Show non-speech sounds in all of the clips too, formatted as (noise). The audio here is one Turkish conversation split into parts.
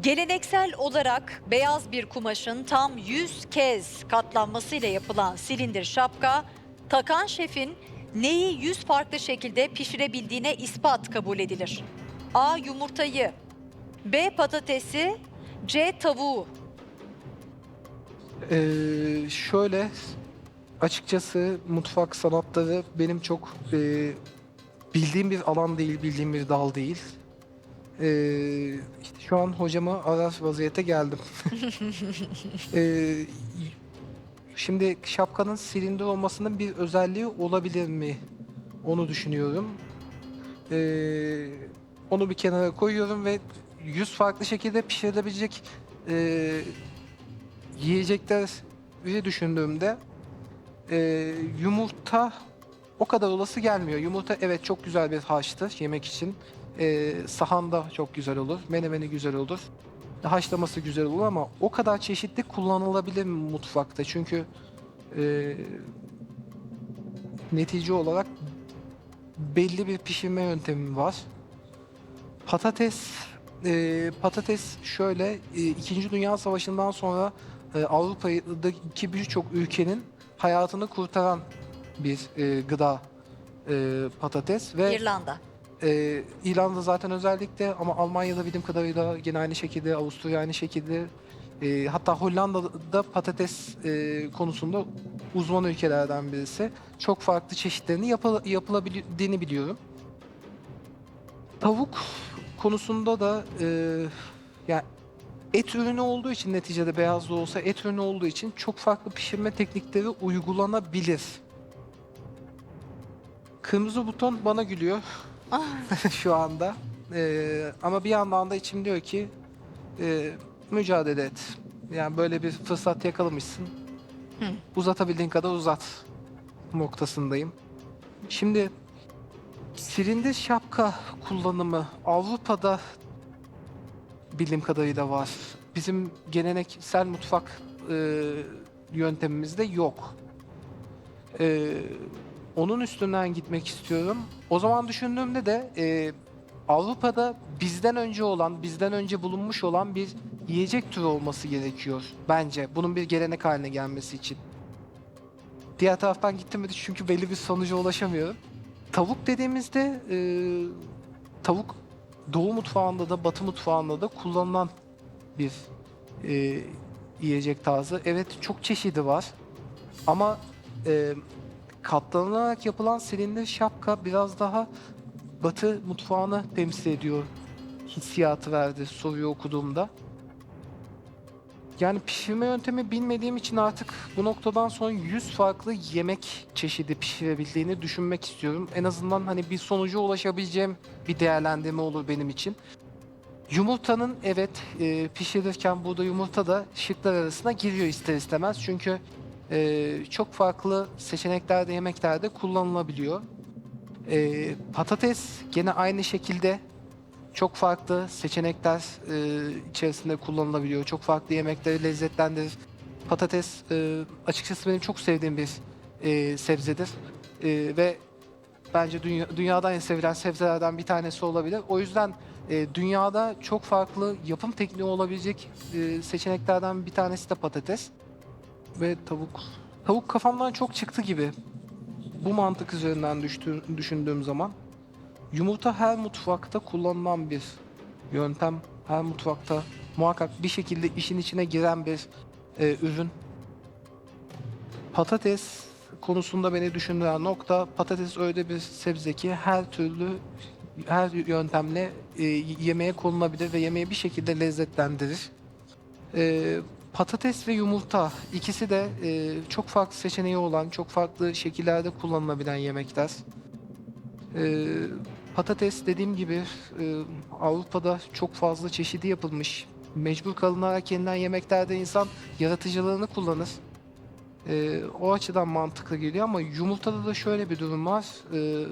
Geleneksel olarak beyaz bir kumaşın tam 100 kez katlanmasıyla yapılan silindir şapka, takan şefin neyi 100 farklı şekilde pişirebildiğine ispat kabul edilir. A. Yumurtayı B. Patatesi C. Tavuğu Ee, şöyle açıkçası mutfak sanatları benim çok e, bildiğim bir alan değil, bildiğim bir dal değil. Ee, işte şu an hocamı arar vaziyete geldim. (laughs) Ee, şimdi şapkanın silindir olmasının bir özelliği olabilir mi? Onu düşünüyorum. Ee, onu bir kenara koyuyorum ve 100 farklı şekilde pişirilebilecek e, yiyecekleri düşündüğümde e, yumurta o kadar olası gelmiyor. Yumurta evet çok güzel bir haştır yemek için. E, sahanda çok güzel olur. Menemeni güzel olur. Haşlaması güzel olur ama o kadar çeşitli kullanılabilir mi mutfakta? Çünkü e, netice olarak belli bir pişirme yöntemi var. Patates e, patates şöyle e, İkinci Dünya Savaşı'ndan sonra e, Avrupa'daki birçok ülkenin hayatını kurtaran bir e, gıda e, patates ve İrlanda. e, İrlanda zaten özellikle ama Almanya'da bildiğim kadarıyla gene aynı şekilde, Avusturya aynı şekilde e, hatta Hollanda'da patates e, konusunda uzman ülkelerden birisi. Çok farklı çeşitlerini yapı, yapılabildiğini biliyorum. Tavuk konusunda da e, yani et ürünü olduğu için neticede beyaz da olsa et ürünü olduğu için çok farklı pişirme teknikleri uygulanabilir. Kırmızı buton bana gülüyor (laughs) şu anda. Ee, ama bir yandan da içim diyor ki e, mücadele et. Yani böyle bir fırsat yakalamışsın. Hı. Uzatabildiğin kadar uzat noktasındayım. Şimdi silindir şapka kullanımı Avrupa'da bildiğim kadarıyla var. Bizim geleneksel mutfak e, yöntemimizde yok. E, onun üstünden gitmek istiyorum. O zaman düşündüğümde de e, Avrupa'da bizden önce olan, bizden önce bulunmuş olan bir yiyecek türü olması gerekiyor bence. Bunun bir gelenek haline gelmesi için. Diğer taraftan gittim mi çünkü belli bir sonuca ulaşamıyorum. Tavuk dediğimizde e, tavuk Doğu mutfağında da Batı mutfağında da kullanılan bir e, yiyecek tarzı. Evet çok çeşidi var ama e, katlanılarak yapılan silindir şapka biraz daha Batı mutfağını temsil ediyor hissiyatı verdi soruyu okuduğumda. Yani pişirme yöntemi bilmediğim için artık bu noktadan sonra 100 farklı yemek çeşidi pişirebildiğini düşünmek istiyorum. En azından hani bir sonuca ulaşabileceğim bir değerlendirme olur benim için. Yumurtanın evet e, pişirirken burada yumurta da şıklar arasına giriyor ister istemez. Çünkü e, çok farklı seçeneklerde yemeklerde kullanılabiliyor. E, patates gene aynı şekilde çok farklı seçenekler e, içerisinde kullanılabiliyor. Çok farklı yemekleri lezzetlendirir. Patates e, açıkçası benim çok sevdiğim bir e, sebzedir. E, ve bence dünya, dünyada en sevilen sebzelerden bir tanesi olabilir. O yüzden e, dünyada çok farklı yapım tekniği olabilecek e, seçeneklerden bir tanesi de patates. Ve tavuk. Tavuk kafamdan çok çıktı gibi. Bu mantık üzerinden düştüğüm, düşündüğüm zaman. Yumurta her mutfakta kullanılan bir yöntem. Her mutfakta muhakkak bir şekilde işin içine giren bir e, ürün. Patates konusunda beni düşündüren nokta patates öyle bir sebze ki her türlü her yöntemle e, yemeğe konulabilir ve yemeği bir şekilde lezzetlendirir. E, patates ve yumurta ikisi de e, çok farklı seçeneği olan, çok farklı şekillerde kullanılabilen yemekler. E, patates dediğim gibi e, Avrupa'da çok fazla çeşidi yapılmış. Mecbur kalınarak yenilen yemeklerde insan yaratıcılığını kullanır. E, o açıdan mantıklı geliyor ama yumurtada da şöyle bir durum var. E,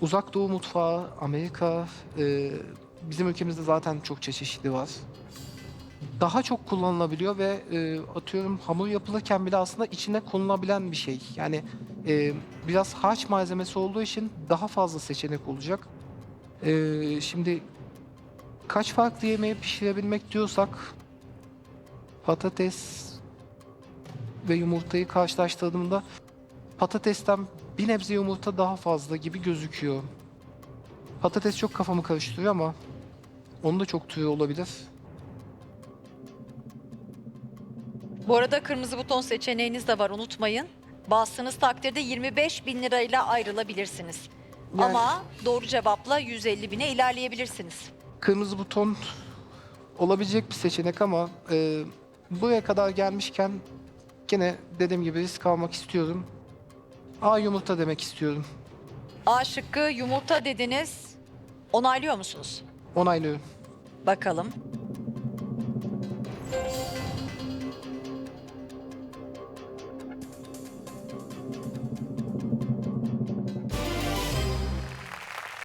Uzak Doğu mutfağı, Amerika, e, bizim ülkemizde zaten çokça çeşidi var. Daha çok kullanılabiliyor ve e, atıyorum hamur yapılırken bile aslında içine konulabilen bir şey. Yani e, biraz harç malzemesi olduğu için daha fazla seçenek olacak. E, şimdi kaç farklı yemeği pişirebilmek diyorsak patates ve yumurtayı karşılaştırdığımda patatesten bir nebze yumurta daha fazla gibi gözüküyor. Patates çok kafamı karıştırıyor ama onun da çok türü olabilir. Bu arada kırmızı buton seçeneğiniz de var unutmayın. Bastığınız takdirde 25 bin lirayla ayrılabilirsiniz. Yani- Ama doğru cevapla 150 bine ilerleyebilirsiniz. Kırmızı buton olabilecek bir seçenek ama e, buraya kadar gelmişken gene dediğim gibi risk almak istiyorum. A yumurta demek istiyorum. A şıkkı yumurta dediniz. Onaylıyor musunuz? Onaylıyorum. Bakalım.